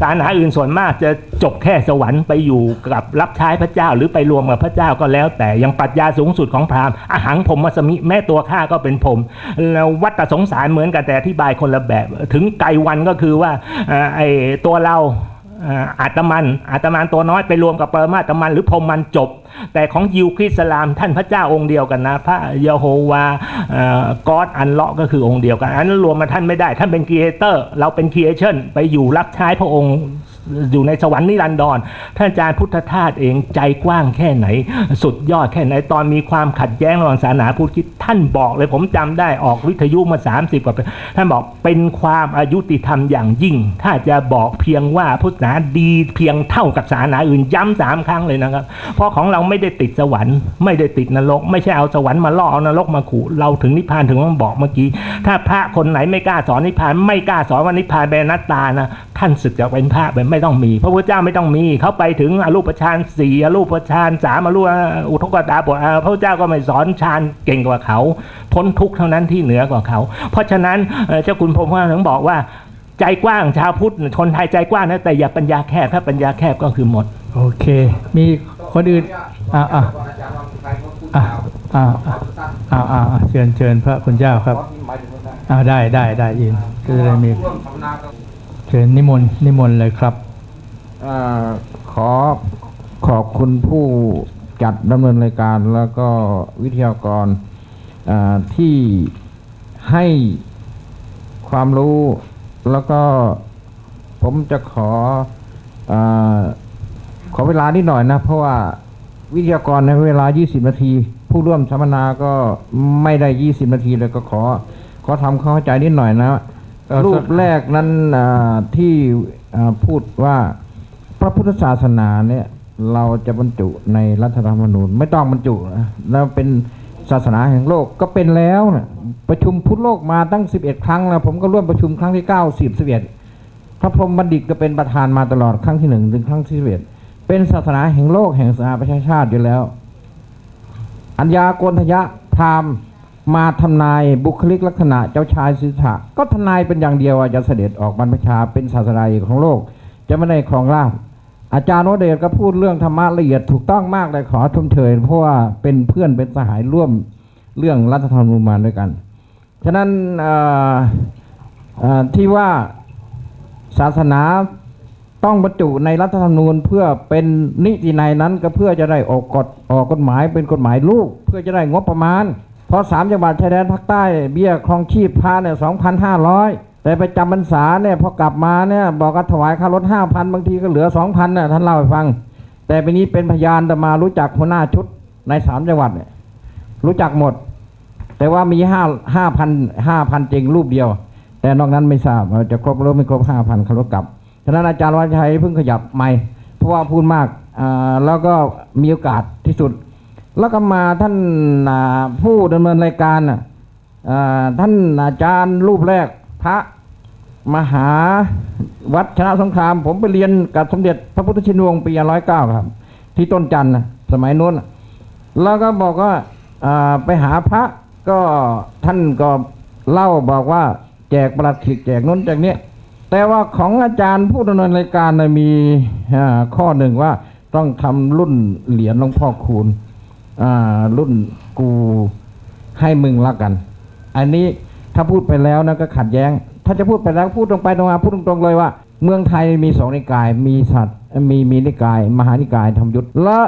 ศาสนาอื่นส่วนมากจะจบแค่สวรรค์ไปอยู่กับรับใช้พระเจ้า หรือไปรวมกับพระเจ้าก็แล้ว แต่ยังปรัชญาสูงสุดของพราหมณ์อาหังผมมัสมิแม่ตัวข้าก็เป็นผมแล้ววัตสงสารเหมือนกันแต่อธิบายคนละแบบ ถึงไกลวันก็คือว่าอไอตัวเราอ่าอาตมันอาตมันตัวน้อยไปรวมกับเปรมาตมันหรือพรมมันจบ แต่ของยิวคริสต์ลามท่านพระเจ้าองค์เดียวกันนะ พระเยโฮวาก็อดอันเลาะก็คือองค์เดียวกัน อันนั้นรวมมาท่านไม่ได้ ท่านเป็นครีเอเตอร์เราเป็นครีเอชั่นไปอยู่รับใช้พระองค์อยู่ในสวรรค์นิรันดร ท่านอาจารย์พุทธทาสเองใจกว้างแค่ไหน สุดยอดแค่ไหน ตอนมีความขัดแย้งระหว่างศาสนาพุทธท่านบอกเลยผมจำได้ออกวิทยุมา 30 กว่าปีท่านบอกเป็นความอายุติธรรมอย่างยิ่ง ถ้าจะบอกเพียงว่าพุทธศาสนาดีเพียงเท่ากับศาสนาอื่นย้ำสามครั้งเลยนะครับ เพราะของเราไม่ได้ติดสวรรค์ ไม่ได้ติดนรก ไม่ใช่เอาสวรรค์มาล่อเอานรกมาขู่เราถึงนิพพานถึงว่าบอกเมื่อกี้ ถ้าพระคนไหนไม่กล้าสอนนิพพานไม่กล้าสอนว่านิพพานเป็นนัตตานะท่านศึกจากเป็นพระไปไม่ต้องมี พระพุทธเจ้าไม่ต้องมีเขาไปถึงอรูปฌานสี่อรูปฌานสามอรูปอุทกตาบทพระพุทธเจ้าก็ไม่สอนฌานเก่งกว่าเขา พ้นทุกข์เท่านั้นที่เหนือกว่าเขา เพราะฉะนั้นเจ้าคุณพรมพระถึงบอกว่าใจกว้างชาวพุทธคนไทยใจกว้างนะแต่อย่าปัญญาแคบถ้าปัญญาแคบก็คือหมด โอเค มี คนอื่นอ่าอ่าอ่าอ่าอ่าอ่าอ่าเชิญเชิญพระคุณเจ้าครับอ่าได้ได้ได้ยินก็จะได้มีเชิญนิมนต์นิมนต์เลยครับอ่าขอขอบคุณผู้จัดดำเนินรายการแล้วก็วิทยากรอ่าที่ให้ความรู้แล้วก็ผมจะขออา ขอเวลานิดหน่อยนะ เพราะว่าวิทยากรในเวลา 20 นาที ผู้ร่วมสัมมนาก็ไม่ได้ 20 นาทีเลยก็ขอ ขอทำความเข้าใจนิดหน่อยนะเอ่อรูปแรกนั้นอ่าที่อ่าพูดว่าพระพุทธศาสนาเนี่ยเราจะบรรจุในรัฐธรรมนูญไม่ต้องบรรจุนะแล้วเป็นศาสนาแห่งโลกก็เป็นแล้วนะประชุมพุทธโลกมาตั้ง 11 ครั้งแล้วผมก็ร่วมประชุมครั้งที่9 10 11พระพรหมบัณฑิตก็เป็นประธานมาตลอดครั้งที่หนึ่งถึงครั้งที่สิบเอ็ด เป็นศาสนาแห่งโลกแห่งสหประชาชาติอยู่แล้ว อัญญาโกณทยะพรามมาทำนายบุคลิกลักษณะเจ้าชายสิทธะก็ทนายเป็นอย่างเดียวว่าจะเสด็จออกบรรพชาเป็นศาสดาเอกของโลก จะไม่ได้ครองราชอาจารย์โนเดชก็พูดเรื่องธรรมะละเอียดถูกต้องมากเลยขอชมเชยเพราะว่าเป็นเพื่อนเป็นสหายร่วมเรื่องรัฐธรรมนูญมาด้วยกัน ฉะนั้นที่ว่าศาสนา ต้องบรรจุในรัฐธรรมนูญเพื่อเป็นนิติในยนั้นก็เพื่อจะได้ออกกฎออกกฎหมายเป็นกฎหมายลูก เพื่อจะได้งบประมาณ เพราะสามจังหวัดชายแดนภาคใต้เบี้ยครองชีพพาเนี่ยสองพันห้าร้อยแต่ไปจำพรรษาเนี่ยพอกลับมาเนี่ยบอกว่าถวายค่ารถห้าพันบางทีก็เหลือสองพันน่ะท่านเล่าให้ฟัง แต่ปีนี้เป็นพยานแต่มารู้จักหัวหน้าชุดในสามจังหวัดเนี่ยรู้จักหมด แต่ว่ามีห้าห้าพันห้าพันจริงรูปเดียว แต่นอกนั้นไม่ทราบจะครบหรือไม่ครบห้าพันคารถกลับ ฉะนั้นอาจารย์วัชชัยเพิ่งขยับไม่เพราะว่าพูดมากแล้วก็มีโอกาสที่สุด แล้วก็มาท่านผู้ดำเนินรายการท่านอาจารย์รูปแรกพระมหาวัดชนะสงคราม ผมไปเรียนกับสมเด็จพระพุทธชินวงศ์ปีร้อยเก้าครับ ที่ต้นจันทร์สมัยโน้น แล้วก็บอกว่าไปหาพระก็ท่านก็เล่าบอกว่าแจกประหลัดขิกแจกโน้นแจกเนี้ย แต่ว่าของอาจารย์ผู้ดำเนินรายการนะมีข้อหนึ่งว่าต้องทำรุ่นเหรียญหลวงพ่อคูณรุ่นกูให้มึงละกัน อันนี้ถ้าพูดไปแล้วนะก็ขัดแย้ง ถ้าจะพูดไปแล้วพูดตรงไปตรงมาพูดตรงๆเลยว่า เมืองไทยมีสองนิกาย มีสัตว์มีมีนิกาย มหานิกายธรรมยุทธและ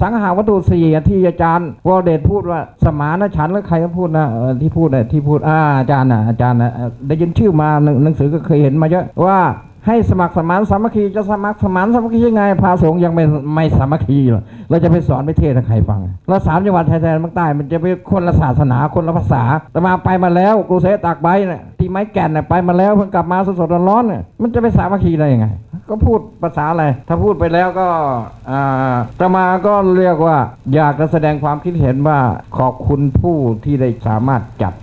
สังหาวัตถุสี่ที่อาจารย์วอเดชพูดว่าสมานฉันท์แล้วใครก็พูดนะที่พูดนะที่พูดอาอาจารย์นะอาจารย์นะได้ยินชื่อมาหนังสือก็เคยเห็นมาเยอะว่า ให้สมัครสมานสามัคคีจะสมัครสมานสามัคคียังไงพระสงฆ์ยังไม่ไม่สามัคคีหรอกเราจะไปสอนไปเทศน์ให้ใครฟังแล้วสามจังหวัดชายแดนภาคใต้มันจะเป็นคนละศาสนาคนละภาษาแต่มาไปมาแล้วกรุเสตากใบเนี่ยที่ไม้แก่นเนี่ยไปมาแล้วเพิ่งกลับมาสดๆร้อนๆเนี่ยมันจะไปสามัคคีได้ยังไง ก็พูดภาษาอะไรถ้าพูดไปแล้วก็อ่าจะมาก็เรียกว่าอยากจะแสดงความคิดเห็นว่าขอบคุณผู้ที่ได้สามารถจัด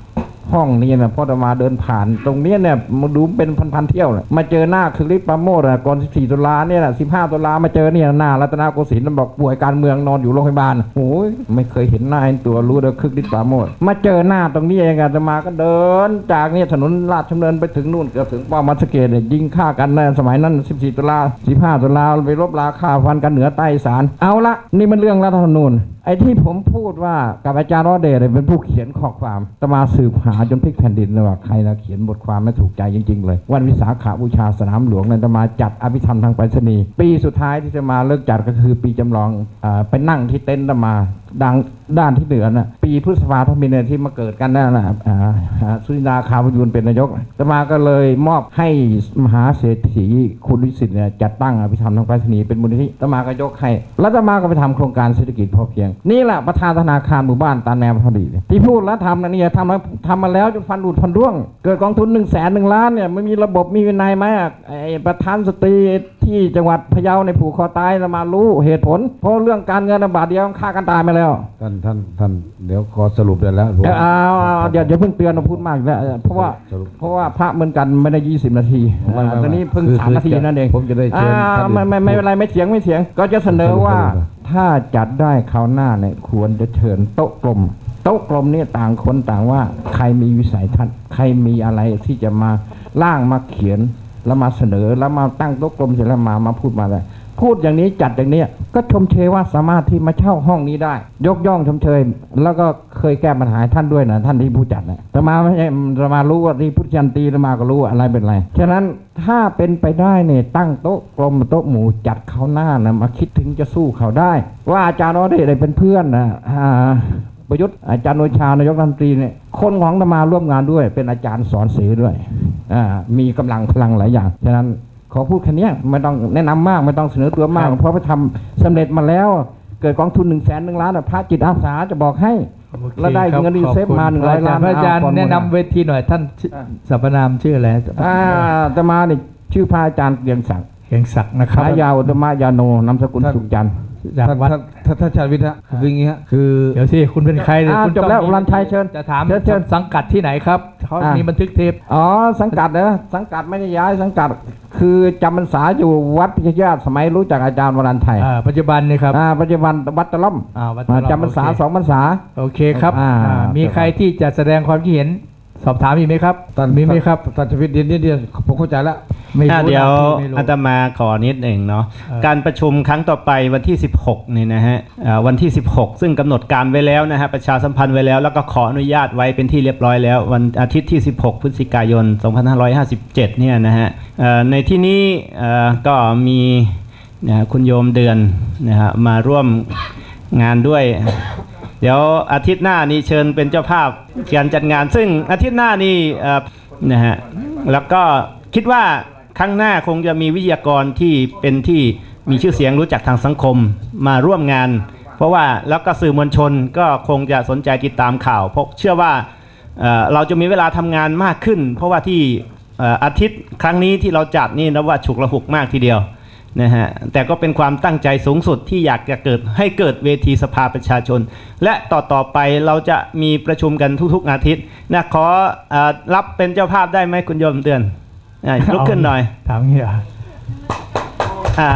ห้องนี้นะพราะอตมาเดินผ่าน ตรงนี้เนี่ยมาดูเป็นพันๆเที่ยวเลยมาเจอหน้าคือริปปาโมดอะก่อน14ตุลาเนี่ยนะ15ตุลามาเจอเนี่ยหน้ารัตนโกสินทร์บอกป่วยการเมืองนอนอยู่โรงพยาบาลโอ้ยไม่เคยเห็นหน้าเห็นตัวรู้เลยคือริปปาโมดมาเจอหน้าตรงนี้เองอาตมาก็เดิน จากเนี่ยถนนลาดชำเนินไปถึงนู่นเกือบถึงป้อมมัสเกตเนี่ยยิงฆ่ากันในสมัยนั้น14ตุลา15ตุลาไปรบราฆ่าฟันกันเหนือใต้สารเอาละนี่มันเรื่องรัฐธรรมนูญ อ้ที่ผมพูดว่ากับอาจารย์รอดเดชเนี่ยเป็นผู้เขียนข้อความตมาสืบหาจนพลิกแผ่นดินเลยว่าใครนะเขียนบทความไม่ถูกใจจริง ๆ เลย วันวิสาขาบูชาสนามหลวงเนี่ยตมาจัดอภิธรรมทางไปรษณีย์ปีสุดท้ายที่จะมาเลิกจัดก็คือปีจำลองอไปนั่งที่เต็นท์ตมาดังด้านที่เหนือน่ะปีพฤษภาธมินเนี่ยที่มาเกิดกันนั่นนะสุรินทราคาวยุนเป็นนายกตมาก็เลยมอบให้มหาเศรษฐีคุณวิสิทธิ์เนี่ยจัดตั้งอภิธรรมทางไปรษณีย์เป็นมูลนิธิตมาก็ยกให้แล้วตมาก็ไปทำโครงการเศรษฐกิจพอเพียง นี่แหละประธานธนาคารหมู่บ้านตาแนวพอดีที่พูดแล้วทำนะเนี่ยทำมาทำมาแล้วจนฟันหลุดฟันร่วง เกิดกองทุนหนึ่งแสนหนึ่งล้านเนี่ยไม่มีระบบมีวินัยไหมไอ้ประธานสตรี ที่จังหวัดพะเยาในยผูกคอตายเรามารู้เหตุผล เพราะเรื่องการเงินนะบาทเดียวฆ่ากันตายมาแล้ว ท่านท่านท่านเดี๋ยวขอสรุปได้แล้วผมเอาเอาเอาเดี๋ยวเดี๋ยวเพิ่งเตือนเราพูดมากอีกแล้วเพราะว่าสรุปเพราะว่าพระเหมือนกันไม่ได้ยี่สิบนาทีไม่ไม่อ่าตอนนี้เพิ่งคือสามนาทีคือจะนั่นเองผมจะได้เชิญอ่าท่านอื่นไม่ไม่ไม่เป็นไรไม่เถียงไม่เถียง ก็จะเสนอว่าสรุปสรุปถ้าจัดได้คราวหน้าเนี่ยควรจะเชิญโต๊ะกลม โต๊ะกลมเนี่ยต่างคนต่างว่า ใครมีวิสัยทัศน์ใครมีอะไรที่จะมาร่างมาเขียน แล้วมาเสนอแล้วมาตั้งโต๊ะกลมเสร็จแล้วมามาพูดมาเลยพูดอย่างนี้จัดอย่างนี้ก็ชมเชยว่าสามารถที่มาเช่าห้องนี้ได้ ยกย่องชมเชย แล้วก็เคยแก้ปัญหาท่านด้วยนะท่านที่ผู้จัดนะแต่มาไม่ใช่แต่มารู้ว่าที่พุทธันตีแต่มาก็รู้อะไรเป็นไรฉะนั้นถ้าเป็นไปได้เนี่ยตั้งโต๊ะกลมโต๊ะหมู่จัดเขาหน้านะมาคิดถึงจะสู้เขาได้ ว่าอาจารย์ออเดได้เป็นเพื่อนนะ ประยุทธ์อาจารย์โนชานายกรัฐมนตรีเนี่ยคนของธรรมาร่วมงานด้วย เป็นอาจารย์สอนสื่อด้วยอ่ามีกำลังพลังหลายอย่างฉะนั้นขอพูดแค่เนี้ยไม่ต้องแนะนำมากไม่ต้องเสนอตัวมาก เพราะไปทำสำเร็จมาแล้ว เกิดกองทุนหนึ่งแสนหนึ่งล้านอะพระจิตอาสาจะบอกให้โอคแล้วได้ครับเงินรีเซฟขอบคุณมา100ล้านพระอาจารย์เอาก่อนหมดแนะนำอะเวทีหน่อยท่านชื่ออ่าสรรพนามชื่ออะไรอ่าอาตมาเนี่ยชื่อพระอาจารย์เกรียงศักดิ์เขียงศักดิ์นะคฉารับยาอุตมะยาโนนามสกุลท่านสุขจันทร์ จากท่านวัดท่านท่านท่านชาญวิทย์ฮะคืออย่างงี้ฮะคือ เดี๋ยวสิคุณเป็นใครเนี่ยอ่าคุณจบแล้วต้องมีอุรันชัยเชิญจะถามเชิญเชิญสังกัดที่ไหนครับเขาอ่ามี มีบันทึกเทปอ๋อสังกัดนะสังกัดไม่ได้ย้ายสังกัด คือจำพรรษาอยู่วัดพิชยาตสมัยรู้จักอาจารย์วรันชัยอ่าปัจจุบันนี่ครับ อ่าปัจจุบันวัดตะล่อมอ่าวัดอ่าตะล่อมจำพรรษาโอเค สองพรรษา โอเคครับอ่า อ่ามีใครที่จะแสดงความคิดเห็น สอบถามอีกไหมครับท่านมีไหมครับท่านชาญวิทย์เดียวนิดเดียวผมเข้าใจแล้วไม่อะรู้เดี๋ยวนะไม่รู้อาตมาขอนิดหนึ่งเนาะเออการประชุมครั้งต่อไปวันที่ 16นี่นะฮะอ่าวันที่ 16 ซึ่งกำหนดการไว้แล้วนะฮะประชาสัมพันธ์ไว้แล้ว แล้วก็ขออนุญาตไว้เป็นที่เรียบร้อยแล้ว วันอาทิตย์ที่ 16 พฤศจิกายน 2557 เนี่ยนะฮะเอ่อในที่นี้เอ่อก็มีนะฮะคุณโยมเดือนนะฮะมาร่วมงานด้วย เดี๋ยวอาทิตย์หน้านี้เชิญเป็นเจ้าภาพการจัดงาน ซึ่งอาทิตย์หน้านี่นะฮะแล้วก็คิดว่าครั้งหน้าคงจะมีวิทยากรที่เป็นที่มีชื่อเสียงรู้จักทางสังคมมาร่วมงาน เพราะว่าแล้วก็สื่อมวลชนก็คงจะสนใจติดตามข่าวเพราะเชื่อว่าเราจะมีเวลาทำงานมากขึ้น เพราะว่าที่อาทิตย์ครั้งนี้ที่เราจัดนี่นะว่าฉุกละหุกมากทีเดียว นะฮะแต่ก็เป็นความตั้งใจสูงสุดที่อยากจะเกิดให้เกิดเวทีสภาประชาชน และต่อต่อไปเราจะมีประชุมกันทุกๆอาทิตย์นะขอเออรับเป็นเจ้าภาพได้ไหมคุณโยมเดือนอะลุกขึ้นหน่อยถามเงี้ยอ่า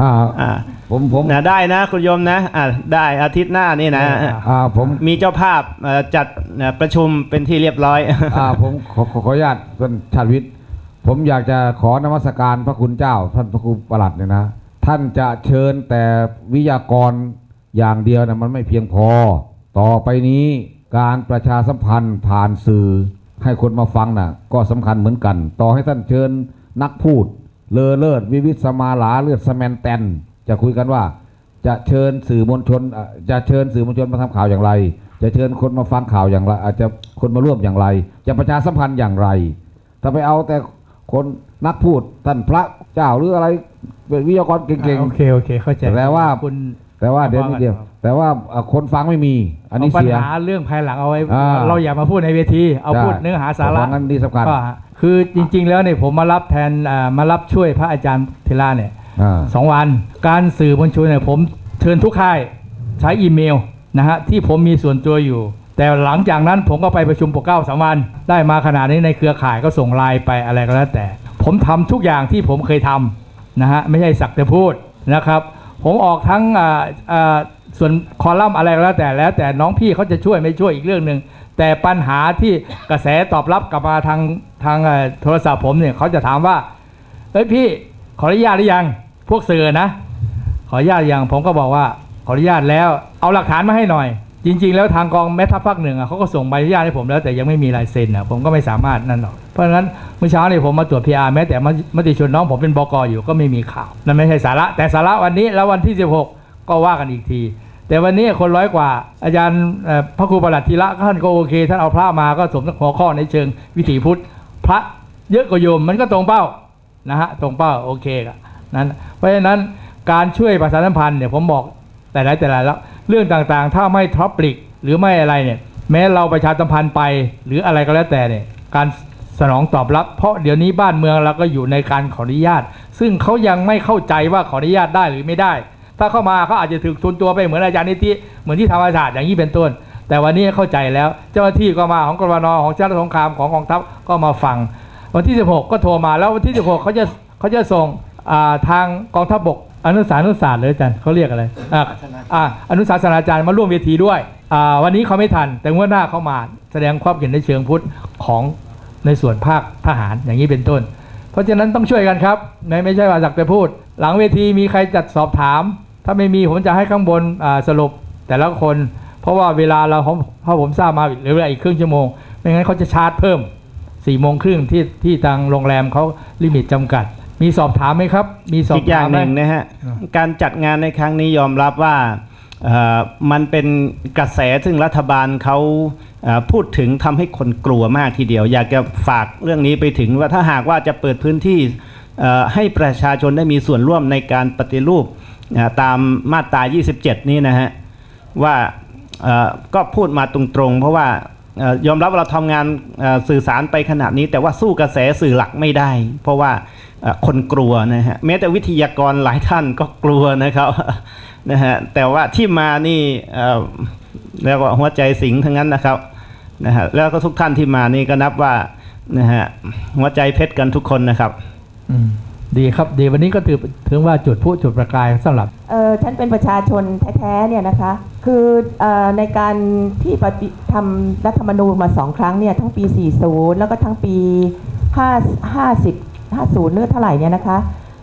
อ่าอ่าผมผมนะได้นะคุณโยมนะอ่าได้อาทิตย์หน้านี่นะอ่าผมมีเจ้าภาพเอ่อจัดเอ่อประชุมเป็นที่เรียบร้อยอ่าผมขอขอขออนุญาตท่านชาญวิทย์ ผมอยากจะขอนมัสการพระคุณเจ้า ท่านพระครูประหลัดเนี่ยนะ ท่านจะเชิญแต่วิทยากรอย่างเดียวนะมันไม่เพียงพอ ต่อไปนี้การประชาสัมพันธ์ผ่านสื่อ ให้คนมาฟังน่ะ ก็สำคัญเหมือนกัน ต่อให้ท่านเชิญนักพูด เลอเลิศวิวิสมาลาเลือดสแมนแตน จะคุยกันว่า จะเชิญสื่อมวลชน จะเชิญสื่อมวลชนมาทำข่าวอย่างไร จะเชิญคนมาฟังข่าวอย่างไรอาจจะคนมาร่วมอย่างไร จะประชาสัมพันธ์อย่างไร ถ้าไปเอาแต่ คนนักพูดท่านพระเจ้าหรืออะไรเป็นวิทยากรเก่งโอเคโอเคเข้าใจแต่ว่า คุณๆแต่ว่าเดี๋ยวนี้เดียวแต่ว่าอะคนฟังไม่มี อันนี้เอาปัญเสียหาเรื่องภายหลังเอาไว้อ่าเราอย่ามาพูดในเวที เอาใช่พูดเนื้อหาสาระเพราะงั้นนี่สำคัญก็คือจริง ๆ แล้วเนี่ยผมมารับแทนอ่ามารับช่วยพระอาจารย์เทล่าเนี่ยอ่าสองวันการสื่อมวลชนเนี่ยผมเชิญทุกค่ายใช้อีเมลนะฮะที่ผมมีส่วนตัวอยู่ แต่หลังจากนั้นผมก็ไปประชุมปกเก้าสามัญได้มาขนาดนี้ในเครือข่ายก็ส่งไลน์ไปอะไรก็แล้วแต่ ผมทำทุกอย่างที่ผมเคยทำนะฮะไม่ใช่สักแต่พูดนะครับ ผมออกทั้งอ่าอ่าส่วนคอลัมน์อะไรก็แล้วแต่แล้ว แต่น้องพี่เขาจะช่วยไม่ช่วยอีกเรื่องหนึ่งแต่ปัญหาที่กระแสตอบรับกลับมาทางทางโทรศัพท์ผมเนี่ยเขาจะถามว่าเฮ้ยพี่ขออนุญาตหรือยังพวกสื่อนะ ขออนุญาตย่างผมก็บอกว่าขออนุญาตแล้ว เอาหลักฐานมาให้หน่อย จริง ๆ แล้วทางกองแม่ทัพภาคหนึ่งอะเขาก็ส่งใบอนุญาตให้ผมแล้วแต่ยังไม่มีลายเซ็นอะผมก็ไม่สามารถนั่นหรอกเพราะฉะนั้นเมื่อเช้าเนี่ยผมมาตรวจพีอาร์แม้แต่มติชนน้องผมเป็นบกอยู่ก็ไม่มีข่าวนั่นไม่ใช่สาระ แต่สาระวันนี้แล้ววันที่ 16 ก็ว่ากันอีกที แต่วันนี้คนร้อยกว่า อาจารย์พระครูประหลัดธีระท่านก็โอเคท่านเอาพระมาก็สมหัวข้อในเชิงวิถีพุทธ พระเยอะกว่าโยมมันก็ตรงเป้านะฮะตรงเป้าโอเคกับนั้นเพราะฉะนั้นการช่วยประชาสัมพันธ์เนี่ยผมบอกแต่ไหนแต่ไรแล้ว เรื่องต่างๆ ถ้าไม่ท็อปปลิกหรือไม่อะไรเนี่ย แม้เราประชาสัมพันธ์ไป หรืออะไรก็แล้วแต่เนี่ย การสนองตอบรับ เพราะเดี๋ยวนี้บ้านเมืองเราก็อยู่ในการขออนุญาต ซึ่งเขายังไม่เข้าใจว่าขออนุญาตได้หรือไม่ได้ ถ้าเข้ามาเขาอาจจะถึกทุนตัวไปเหมือนอาจารย์นิติเหมือนที่ธรรมศาสตร์อย่างนี้เป็นต้น แต่วันนี้เข้าใจแล้ว เจ้าหน้าที่ก็มาของกรมนของเจ้าหน้าที่สงครามของกองทัพก็มาฟัง วันที่ 16 ก็โทรมาแล้ววันที่ 16เขาจะเขาจะส่งทางกองทัพบก อนุสารอนุศาสตร์เลยอาจารย์เขาเรียกอะไรอ่าอ่าอนุสาสนาจารย์มาร่วมเวทีด้วยอ่าวันนี้เขาไม่ทัน แต่งวดหน้าเขามาแสดงความเห็นในเชิงพุทธของในส่วนภาคทหารอย่างนี้เป็นต้น เพราะฉะนั้นต้องช่วยกันครับไม่ไม่ใช่ว่าสักแต่พูด หลังเวทีมีใครจัดสอบถาม ถ้าไม่มีผมจะให้ข้างบนอ่าสรุปแต่ละคน เพราะว่าเวลาเราผมเพราะผมทราบมาเหลือเวลาอีกครึ่งชั่วโมงไม่งั้นเขาจะชาร์จเพิ่มสี่โมงครึ่งที่ที่ทางโรงแรมเขาลิมิตจำกัด มีสอบถามไหมครับ มีสอบอีกอย่าถางมหไหม นึ่งนะฮะอ่าการจัดงานในครั้งนี้ยอมรับว่าเอ่อมันเป็นกระแสซึ่งรัฐบาลเขาเอ่อพูดถึงทำให้คนกลัวมากทีเดียว อยากจะฝากเรื่องนี้ไปถึงว่าถ้าหากว่าจะเปิดพื้นที่เอ่อให้ประชาชนได้มีส่วนร่วมในการปฏิรูปเอ่อตามมาตรา 27 นี้นะฮะ ว่าเอ่อก็พูดมาตรงๆ เพราะว่าเอ่อยอมรับว่าเราทำงานเอ่อสื่อสารไปขนาดนี้ แต่ว่าสู้กระแสสื่อหลักไม่ได้ เพราะว่าเอ่อ คนกลัวนะฮะแม้แต่วิทยากรหลายท่านก็กลัวนะครับนะฮะแต่ว่าที่มานี่เอ่อเรียกว่าหัวใจสิงห์ทั้งนั้นนะครับนะฮะแล้วก็ทุกท่านที่มานี่ก็นับว่านะฮะหัวใจเพชรกันทุกคนนะครับอืมดีครับดีวันนี้ก็ถือถึงว่าจุดผู้จุดประกายสำหรับเออท่านเป็นประชาชนแท้ๆเนี่ยนะคะ คือเออในการที่ปฏิทำรัฐธรรมนูญมาสองครั้งเนี่ยทั้งปี 40 แล้วก็ทั้งปี 5 50 50เลือเท่าไหร่เนี่ยนะคะ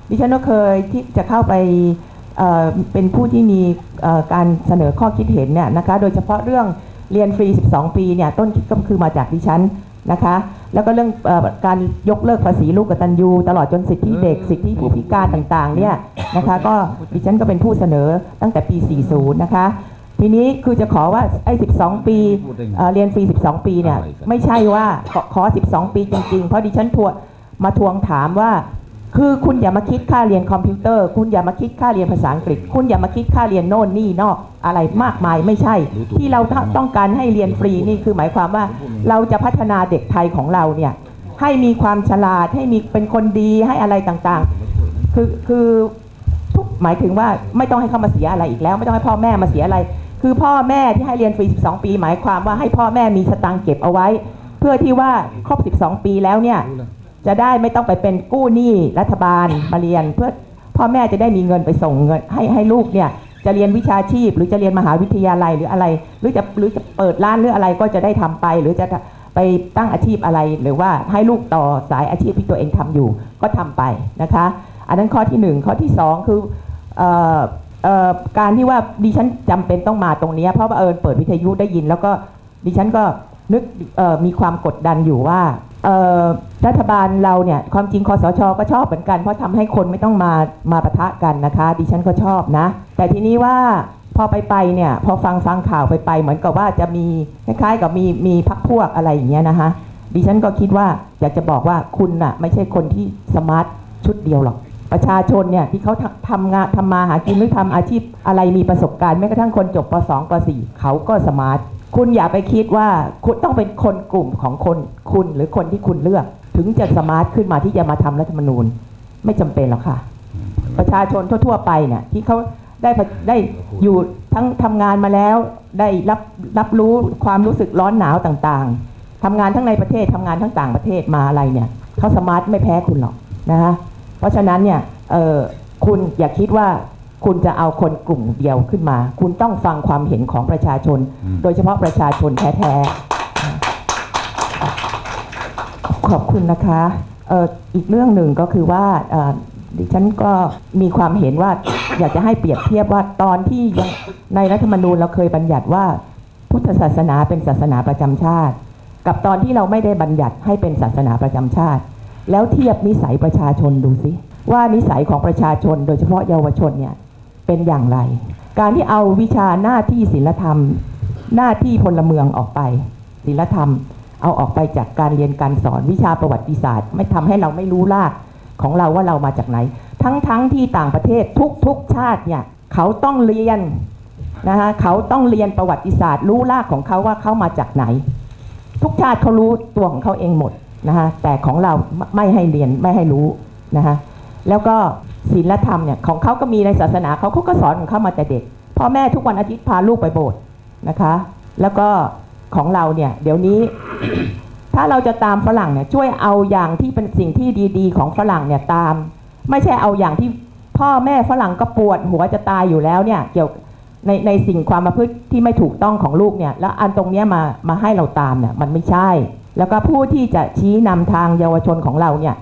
ดิฉันก็เคยที่จะเข้าไปเเป็นผู้ที่มีการเสนอข้อคิดเห็นเนี่ยนะคะ โดยเฉพาะเรื่องเรียนฟรี 12 ปีเนี่ยต้นคิดก็คือมาจากดิฉันนะคะ แล้วก็เรื่องอการยกเลิกภาษีลูกกตัญญู ตลอดจนสิทธิเด็ก สิทธิผู้พิการต่างๆเนี่ยนะคะก็ดิฉันก็เป็นผู้เสนอตั้งแต่ปี 40 นะคะ ทีนี้คือจะขอว่าไอ้ 12 ปีเรียนฟรี 12 ปีเนี่ยไม่ใช่ว่าขอ 12 ปีจริงๆ เพราะดิฉันทว มาทวงถามว่าคือคุณอย่ามาคิดค่าเรียนคอมพิวเตอร์ คุณอย่ามาคิดค่าเรียนภาษาอังกฤษ คุณอย่ามาคิดค่าเรียนโน่นนี่นอกอะไรมากมายไม่ใช่ ที่เราต้องการให้เรียนฟรีนี่คือหมายความว่า เราจะพัฒนาเด็กไทยของเราเนี่ยให้มีความฉลาดให้มีเป็นคนดีให้อะไรต่างๆ คือคือทุกหมายถึงว่าไม่ต้องให้เขามาเสียอะไรอีกแล้ว ไม่ต้องให้พ่อแม่มาเสียอะไร คือพ่อแม่ที่ให้เรียนฟรี 12 ปี หมายความว่าให้พ่อแม่มีสตางค์เก็บเอาไว้ เพื่อที่ว่าครบ 12 ปีแล้วเนี่ย จะได้ไม่ต้องไปเป็นกู้หนี้รัฐบาลมาเรียน เพื่อพ่อแม่จะได้มีเงินไปส่งเงิน ให้ให้ลูกเนี่ยจะเรียนวิชาชีพ หรือจะเรียนมหาวิทยาลัยหรืออะไร หรือจะหรือจะเปิดร้านหรืออะไรก็จะได้ทำไป หรือจะไปตั้งอาชีพอะไร หรือว่าให้ลูกต่อสายอาชีพที่ตัวเองทำอยู่ก็ทำไปนะคะ อันนั้นข้อที่หนึ่งข้อที่สองคือเอ่อเอ่อการที่ว่าดิฉันจำเป็นต้องมาตรงนี้ เพราะว่าเอิญเปิดวิทยุได้ยิน แล้วก็ดิฉันก็นึกมีความกดดันอยู่ว่า รัฐบาลเราเนี่ยความจริงคอสชก็ชอบเหมือนกัน เพราะทำให้คนไม่ต้องมามาปะทะกันนะคะ ดิฉันก็ชอบนะ แต่ทีนี้ว่าพอไปไปเนี่ยพอฟังฟังข่าวไปไปเหมือนกับว่าจะมีคล้ายๆกับมีมีพักพวกอะไรอย่างเงี้ยนะคะ ดิฉันก็คิดว่าอยากจะบอกว่าคุณน่ะไม่ใช่คนที่สมาร์ทชุดเดียวหรอก ประชาชนเนี่ยที่เขาทำทำงานทำมาหากินหรือทำอาชีพอะไรมีประสบการณ์แม้กระทั่งคนจบป .2 ป .4 เขาก็สมาร์ท คุณอย่าไปคิดว่าคุณต้องเป็นคนกลุ่มของคนคุณหรือคนที่คุณเลือก ถึงจะสมาร์ทขึ้นมาที่จะมาทำรัฐธรรมนูญ ไม่จำเป็นหรอกค่ะ ประชาชนทั่ว ๆ ไปเนี่ยที่เขาได้ได้อยู่ทั้งทำงานมาแล้วได้รับรับรู้ความรู้สึกร้อนหนาวต่างๆทำงานทั้งในประเทศทำงานทั้งต่างประเทศมาอะไรเนี่ยเขาสมาร์ทไม่แพ้คุณหรอกนะคะเพราะฉะนั้นเนี่ยเออคุณอย่าคิดว่า คุณจะเอาคนกลุ่มเดียวขึ้นมา คุณต้องฟังความเห็นของประชาชน โดยเฉพาะประชาชนแท้ๆ ขอบคุณนะคะเอ่ออีกเรื่องหนึ่งก็คือว่าเอ่อดิฉันก็มีความเห็นว่าอยากจะให้เปรียบเทียบว่าตอนที่ยังในรัฐธรรมนูญเราเคยบัญญัติว่า พุทธศาสนาเป็นศาสนาประจำชาติ กับตอนที่เราไม่ได้บัญญัติให้เป็นศาสนาประจำชาติ แล้วเทียบนิสัยประชาชนดูสิว่านิสัยของประชาชนโดยเฉพาะเยาวชนเนี่ย เป็นอย่างไร การที่เอาวิชาหน้าที่ศีลธรรม หน้าที่พลเมืองออกไปศีลธรรม เอาออกไปจากการเรียนการสอนวิชาประวัติศาสตร์ ไม่ทำให้เราไม่รู้รากของเราว่าเรามาจากไหน ทั้งๆทที่ต่างประเทศทุกๆชาติเนี่ยเขาต้องเรียนนะคะเขาต้องเรียนประวัติศาสตร์ รู้รากของเขาว่าเขามาจากไหน ทุกชาติเขารู้ตัวของเขาเองหมดนะคะแต่ของเราไม่ให้เรียนไม่ให้รู้นะคะแล้วก็ ศีลธรรมเนี่ยของเขาก็มีในศาสนาเขาเขาก็สอนของเขามาแต่เด็กพ่อแม่ทุกวันอาทิตย์พาลูกไปโบสถ์นะคะ แล้วก็ของเราเนี่ยเดี๋ยวนี้ ถ้าเราจะตามฝรั่งเนี่ยช่วยเอาอย่างที่เป็นสิ่งที่ดีๆ ของฝรั่งเนี่ยตาม ไม่ใช่เอาอย่างที่พ่อแม่ฝรั่งก็ปวดหัวจะตายอยู่แล้วเนี่ยเกี่ยวในในสิ่งความประพฤติที่ไม่ถูกต้องของลูกเนี่ยแล้วอันตรงเนี้ยมามาให้เราตามเนี่ยมันไม่ใช่ แล้วก็ผู้ที่จะชี้นำทางเยาวชนของเราเนี่ย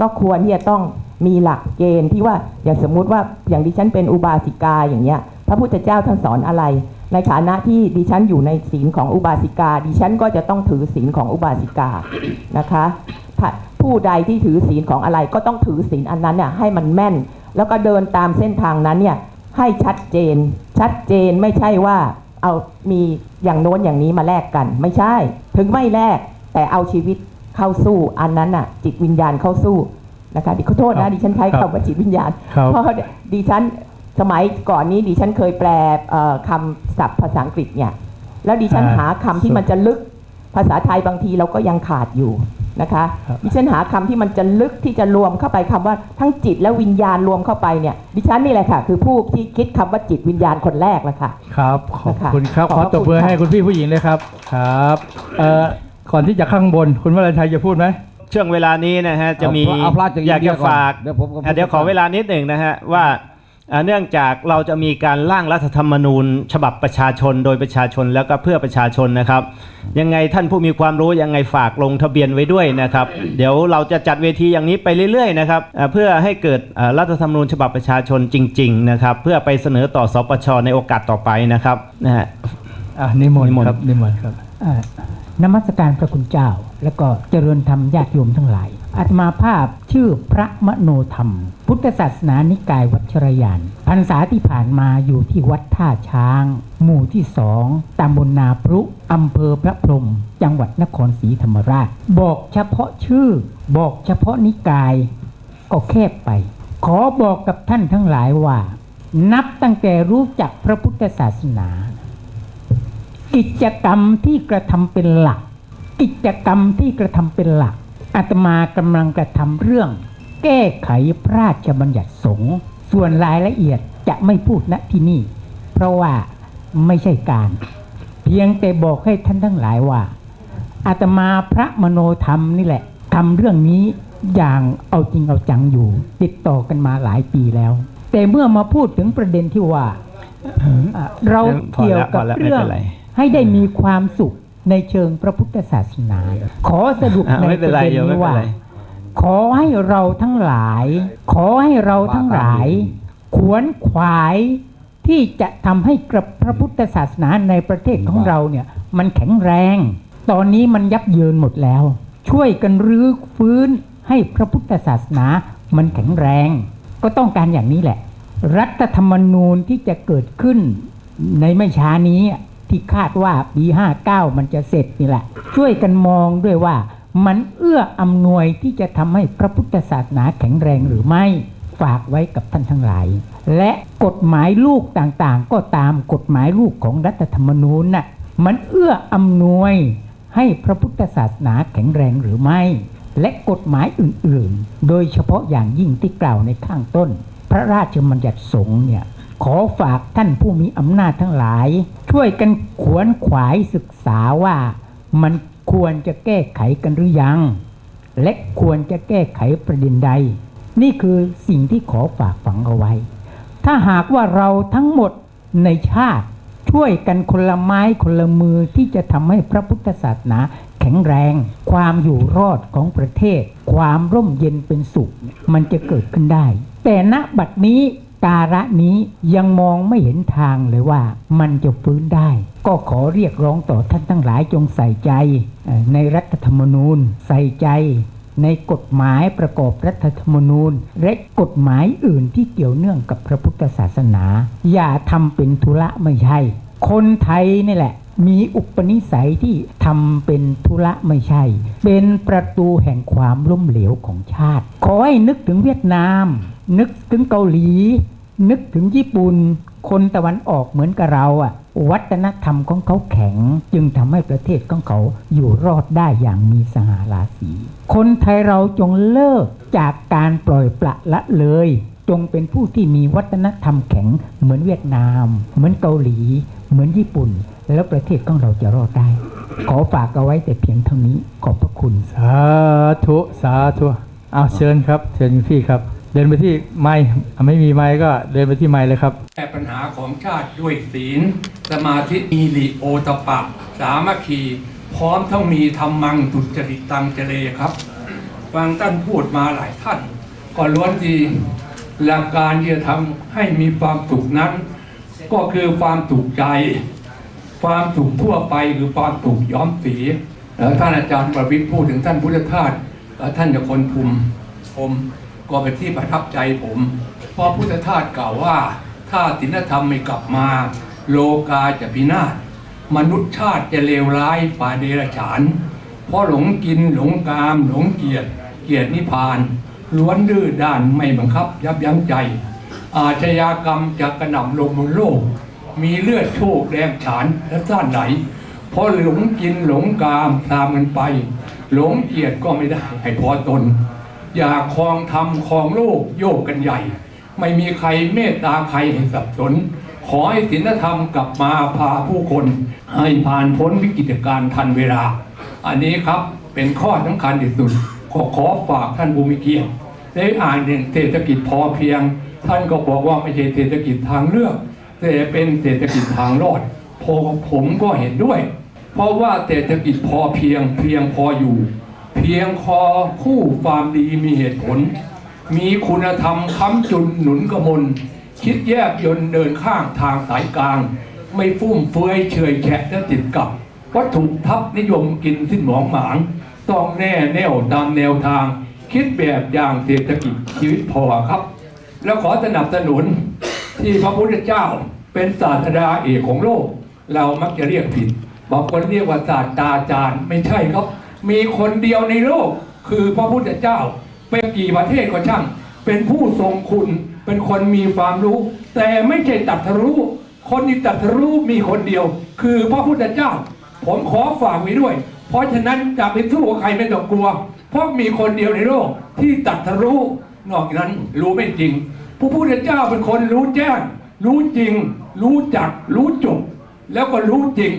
ก็ควรที่จะต้อง มีหลักเกณฑ์ที่ว่าอย่างสมมุติว่าอย่างดิฉันเป็นอุบาสิกาอย่างเงี้ยพระพุทธเจ้าท่านสอนอะไร ในฐานะที่ดิฉันอยู่ในศีลของอุบาสิกา ดิฉันก็จะต้องถือศีลของอุบาสิกานะคะผู้ใดที่ถือศีลของอะไรก็ต้องถือศีลอันนั้นเนี่ยให้มันแม่น แล้วก็เดินตามเส้นทางนั้นเนี่ยให้ชัดเจน ชัดเจนไม่ใช่ว่าเอามีอย่างโน้นอย่างนี้มาแลกกัน ไม่ใช่ ถึงไม่แลกแต่เอาชีวิตเข้าสู้อันนั้นน่ะ จิตวิญญาณเข้าสู้ นะคะดิขอโทษครันะบดิฉันใช้ครับคำว่าจิตวิญญาณครับเพราะดิฉันสมัยก่อนนี้ดิฉันเคยแปลเอ่อคำศัพท์ภาษาอังกฤษเนี่ยแล้วดิฉันอ่าหาคำที่มันจะลึกภาษาไทยบางทีเราก็ยังขาดอยู่นะคะครับดิฉันหาคำที่มันจะลึกที่จะรวมเข้าไปคำว่าทั้งจิตและวิญญาณรวมเข้าไปเนี่ยดิฉันนี่แหละค่ะ คือผู้ที่คิดคำว่าจิตวิญญาณคนแรกละค่ะครับขอบคุณครับขขออบพระตบมือคุณค่ะให้คุณพี่ผู้หญิงเลยครับครับเอ่อก่อนที่จะข้างบนคุณวรัญชัยจะพูดไหม ช่วงเวลานี้นะฮะจะมีเอาเอาพระจากอยากอินเดีจะยก่อนฝากเดี๋ยวผมก็พูดอะเดี๋ยวขอเวลานิดหนึ่งนะฮะว่าอ่าเนื่องจากเราจะมีการร่างรัฐธรรมนูญ ฉบับประชาชนโดยประชาชนแล้วก็เพื่อประชาชนนะครับ ยังไงท่านผู้มีความรู้ยังไงฝากลงทะเบียนไว้ด้วยนะครับ เดี๋ยวเราจะจัดเวทีอย่างนี้ไปเรื่อยๆนะครับอ่าเพื่อให้เกิดอ่ารัฐธรรมนูญฉบับประชาชนจริง ๆ นะครับ เพื่อไปเสนอต่อสปชในโอกาสต่อไปนะครับนะฮะอะนิมนนิต์มนต์ครับนิมนต์ครับอ่า นมัสการพระคุณเจ้า แล้วก็เจริญธรรมญาติโยมทั้งหลายอาตมาภาพชื่อพระมโนธรรม พุทธศาสนานิกายวัชรยานพรรษาที่ผ่านมาอยู่ที่วัดท่าช้าง หมู่ที่สองตำบลนาพรุอำเภอพระพรม จังหวัดนครศรีธรรมราช บอกเฉพาะชื่อ บอกเฉพาะนิกาย ก็แคบไป ขอบอกกับท่านทั้งหลายว่า นับตั้งแต่รู้จักพระพุทธศาสนา กิจกรรมที่กระทำเป็นหลัก กิจกรรมที่กระทำเป็นหลักอาตมากำลังกระทำเรื่อง แก้ไขพระราชบัญญัติสงฆ์ส่วนรายละเอียดจะไม่พูดณที่นี่ เพราะว่าไม่ใช่การ เพียงแต่บอกให้ท่านทั้งหลายว่าอาตมาพระมโนธรรมนี่แหละทำเรื่องนี้อย่างเอาจริงเอาจังอยู่ ติดต่อกันมาหลายปีแล้ว แต่เมื่อมาพูดถึงประเด็นที่ว่าอะเราพอแล้วเกี่ยวกับพอแล้วไม่เรื่อเป็งนไร ให้ได้มีความสุขในเชิงพระพุทธศาสนา ขอสรุปอะในไม่ปเป็นระไรเด็นโยมไม่นี้เป็นว่าไรขอให้เราทั้งหลาย ขอให้เราทั้งหลาย ขวนขวายที่จะทำให้กระพระพุทธศาสนาในประเทศของเราเนี่ย มันแข็งแรง ตอนนี้มันยับเยินหมดแล้ว ช่วยกันรื้อฟื้นให้พระพุทธศาสนามันแข็งแรง ก็ต้องการอย่างนี้แหละ รัฐธรรมนูญที่จะเกิดขึ้นในไม่ช้านี้ ที่คาดว่าปี 59 มันจะเสร็จนี่แหละ ช่วยกันมองด้วยว่ามันเอื้ออำนวยที่จะทำให้พระพุทธศาสนาแข็งแรงหรือไม่ฝากไว้กับท่านทั้งหลาย และกฎหมายลูกต่างๆ ก็ตามกฎหมายลูกของรัฐธรรมนูญน่ะมันเอื้ออำนวยให้พระพุทธศาสนาแข็งแรงหรือไม่ และกฎหมายอื่นๆ โดยเฉพาะอย่างยิ่งที่กล่าวในข้างต้น พระราชบัญญัติสงฆ์เนี่ย ขอฝากท่านผู้มีอำนาจทั้งหลาย ช่วยกันขวนขวายศึกษาว่ามันควรจะแก้ไขกันหรือยัง และควรจะแก้ไขประเด็นใด นี่คือสิ่งที่ขอฝากฝังเอาไว้ ถ้าหากว่าเราทั้งหมดในชาติ ช่วยกันคนละไม้คนละมือที่จะทำให้พระพุทธศาสนาแข็งแรง ความอยู่รอดของประเทศ ความร่มเย็นเป็นสุข มันจะเกิดขึ้นได้ แต่ณบัดนี้ การะนี้ยังมองไม่เห็นทางเลยว่ามันจะฟื้นได้ ก็ขอเรียกร้องต่อท่านทั้งหลายจงใส่ใจ ในรัฐธรรมนูญ ใส่ใจ ในกฎหมายประกอบรัฐธรรมนูญ และกฎหมายอื่นที่เกี่ยวเนื่องกับพระพุทธศาสนา อย่าทำเป็นธุระไม่ใช่ คนไทยนี่แหละมีอุปนิสัยที่ทำเป็นธุระไม่ใช่ เป็นประตูแห่งความล้มเหลวของชาติ ขอให้นึกถึงเวียดนาม นึกถึงเกาหลี นึกถึงญี่ปุ่น คนตะวันออกเหมือนกับเราอะ วัฒนธรรมของเขาแข็ง จึงทำให้ประเทศของเขาอยู่รอดได้อย่างมีสง่าราศีคนไทยเราจงเลิกจากการปล่อยปละละเลย จงเป็นผู้ที่มีวัฒนธรรมแข็ง เหมือนเวียดนาม เหมือนเกาหลี เหมือนญี่ปุ่น แล้วประเทศของเราจะรอดได้ ขอฝากเอาไว้แต่เพียงเท่านี้ขอบพระคุณ สาธุ สาธุ เอาเชิญครับ เชิญพี่ครับ เดินไปที่ไม้อ่ไม่มีไม้ก็เดินไปที่ไม้เลยครับแก้ปัญหาของชาติด้วยศีล สมาธิมีลิโอตปะ สามัคคีพร้อมทั้งมีธรรมังตุจริตตังเจเลครับฟังท่านพูดมาหลายท่านก็ล้วนดีหลักการที่จะทำให้มีความสุขนั้น ก็คือความสุขใจ ความสุขทั่วไปคือความสุขย้อมสีแล้วท่านอาจารย์ประวิตรพูดถึงท่านพุทธทาสท่านจะคนภูมิผม ก็เป็นที่ประทับใจผม เพราะพุทธทาสกล่าวว่า ถ้าศีลธรรมไม่กลับมา โลกาจะพินาศมนุษย์ชาติจะเลวร้ายป่าเดรัจฉาน เพราะหลงกินหลงกาม หลงเกียรติเกียรตินิพานล้วนดื้อด้านไม่บังคับ ยับยั้งใจ อาชญากรรมจะกระหน่ำลงบนโลก มีเลือดโชกแดงฉานและซ่านไหนเพราะหลงกินหลงกามตามกันไป หลงเกียรติก็ไม่ได้ให้พอตน อย่าคลองธรรมคลองโลกโยกกันใหญ่ ไม่มีใครเมตตาใครให้สับสน ขอให้ศีลธรรมกลับมาพาผู้คน ให้ผ่านพ้นวิกฤตการณ์ทันเวลา อันนี้ครับเป็นข้อสำคัญที่สุดขอขอฝากท่านภูมิเกียรติได้อ่านเรื่องเศรษฐกิจพอเพียง ท่านก็บอกว่าไม่ใช่เศรษฐกิจทางเลือก แต่เป็นเศรษฐกิจทางรอดพอผมก็เห็นด้วย เพราะว่าเศรษฐกิจพอเพียงเพียงพออยู่ เพียงพอคู่ความดีมีเหตุผล มีคุณธรรมค้ำจุนหนุนกระมลคิดแยบยนเดินข้างทางสายกลาง ไม่ฟุ่มเฟือยเฉยแฉะและติดกับ วัตถุทัพนิยมกินสิ้นหมองหมาง ต้องแน่แน่วตามแนวทาง คิดแบบอย่างเศรษฐกิจชีวิตพอครับ แล้วขอสนับสนุนที่พระพุทธเจ้าเป็นศาสดาเอกของโลก เรามักจะเรียกผิดบางคนเรียกว่าศาสตราจารย์ไม่ใช่ครับ มีคนเดียวในโลก คือพระพุทธเจ้า เป็นกี่ประเทศก็ช่าง เป็นผู้ทรงคุณ เป็นคนมีความรู้ แต่ไม่ใช่ตัดทรู้ คนที่ตัดทรู้มีคนเดียว คือพระพุทธเจ้า ผมขอฝากไว้ด้วย เพราะฉะนั้นจะไปสู้กับใครไม่ต้องกลัว เพราะมีคนเดียวในโลกที่ตัดทรู้ นอกจากนั้นรู้ไม่จริงพระพุทธเจ้าเป็นคนรู้แจ้ง รู้จริง รู้จัก รู้จบแล้วก็รู้จริง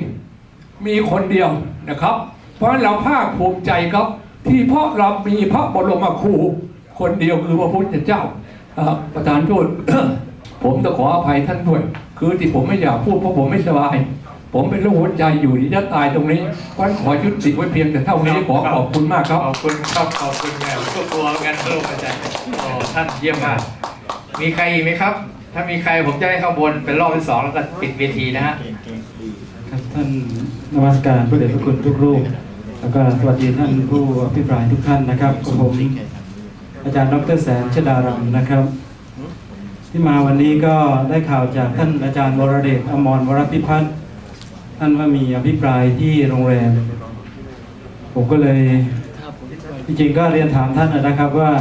มีคนเดียวนะครับ เพราะฉะนั้นเราภาคภูมิใจครับ ที่เพราะเรามีพระบรมครูคนเดียวคือพระพุทธเจ้าอ่าประธานโทษผมต้องขออภัยท่านด้วย คือที่ผมไม่อยากพูดเพราะผมไม่สบาย ผมเป็นโรคหัวใจอยู่ที่จะตายตรงนี้เพราะฉะนั้นขอยุติไว้เพียงแต่เท่านี้ขอขอบคุณมากครับ ขอบคุณครับ ขอบคุณแม่ก็กลัวเหมือนกันโลกอาจารย์โอ้ท่านเยี่ยมมาก มีใครอีกไหมครับ ถ้ามีใครผมจะให้ข้างบนเป็นรอบที่สองแล้วก็ปิดเวทีนะฮะครับท่านนมัสการพระเดชพระคุณทุกรูป แล้วก็สวัสดีท่านผู้อภิปรายทุกท่านนะครับกับผมอาจารย์ดรแสนชดารัมนะครับ ที่มาวันนี้ก็ได้ข่าวจากท่านอาจารย์วรเดชอมรวรพิพัฒน์ท่านว่ามีอภิปรายที่โรงแรม ผมก็เลยจริงๆก็เรียนถามท่านนะครับว่า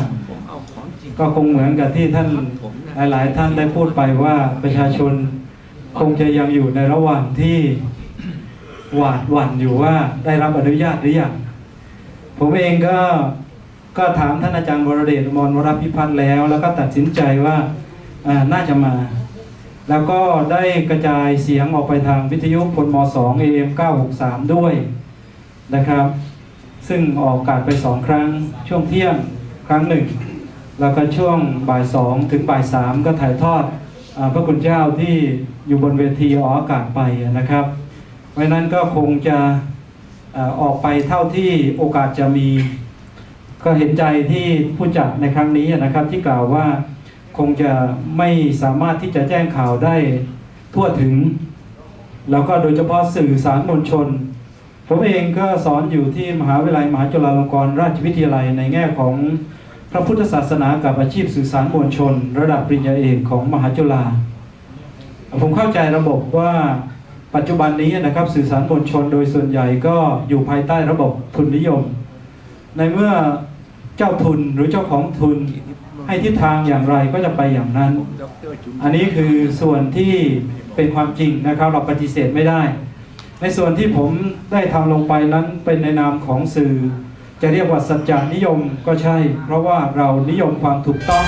ก็คงเหมือนกับที่ท่านหลาย ๆ ท่านได้พูดไปว่าประชาชนคงจะยังอยู่ในระหว่างที่ หวาดหวั่นอยู่ว่าได้รับอนุญาตหรือยังผมเองก็ก็ถามท่านอาจารย์วรเดชมรวรพิพัฒน์แล้ว แล้วก็ตัดสินใจว่าน่าจะมา แล้วก็ได้กระจายเสียงออกไปทางวิทยุพลม2 AM 963 ด้วยนะครับ ซึ่งออกอากาศไปสองครั้งช่วงเที่ยงครั้งหนึ่ง แล้วก็ช่วงบ่ายสองถึงบ่ายสามก็ถ่ายทอดอพระคุณเจ้าที่อยู่บนเวทีออกอากาศไปนะครับ เพราะฉะนั้นก็คงจะอออกไปเท่าที่โอกาสจะมี ก็เห็นใจที่ผู้จัดในครั้งนี้นะครับที่กล่าวว่าคงจะไม่สามารถที่จะแจ้งข่าวได้ทั่วถึง แล้วก็โดยเฉพาะสื่อสารมวลชน ผมเองก็สอนอยู่ที่มหาวิทยาลัยมหาจุฬาลงกรณราชวิทยาลัยในแง่ของพระพุทธศาสนากับอาชีพสื่อสารมวลชน ระดับปริญญาเอกของมหาจุฬาผมเข้าใจระบบว่า ปัจจุบันนี้นะครับสื่อสารมวลชนโดยส่วนใหญ่ก็อยู่ภายใต้ระบบทุนนิยม ในเมื่อเจ้าทุนหรือเจ้าของทุนให้ทิศทางอย่างไรก็จะไปอย่างนั้น อันนี้คือส่วนที่เป็นความจริงนะครับเราปฏิเสธไม่ได้ ในส่วนที่ผมได้ทำลงไปนั้นเป็นในนามของสื่อ จะเรียกว่าสัจจานิยมก็ใช่ เพราะว่าเรานิยมความถูกต้อง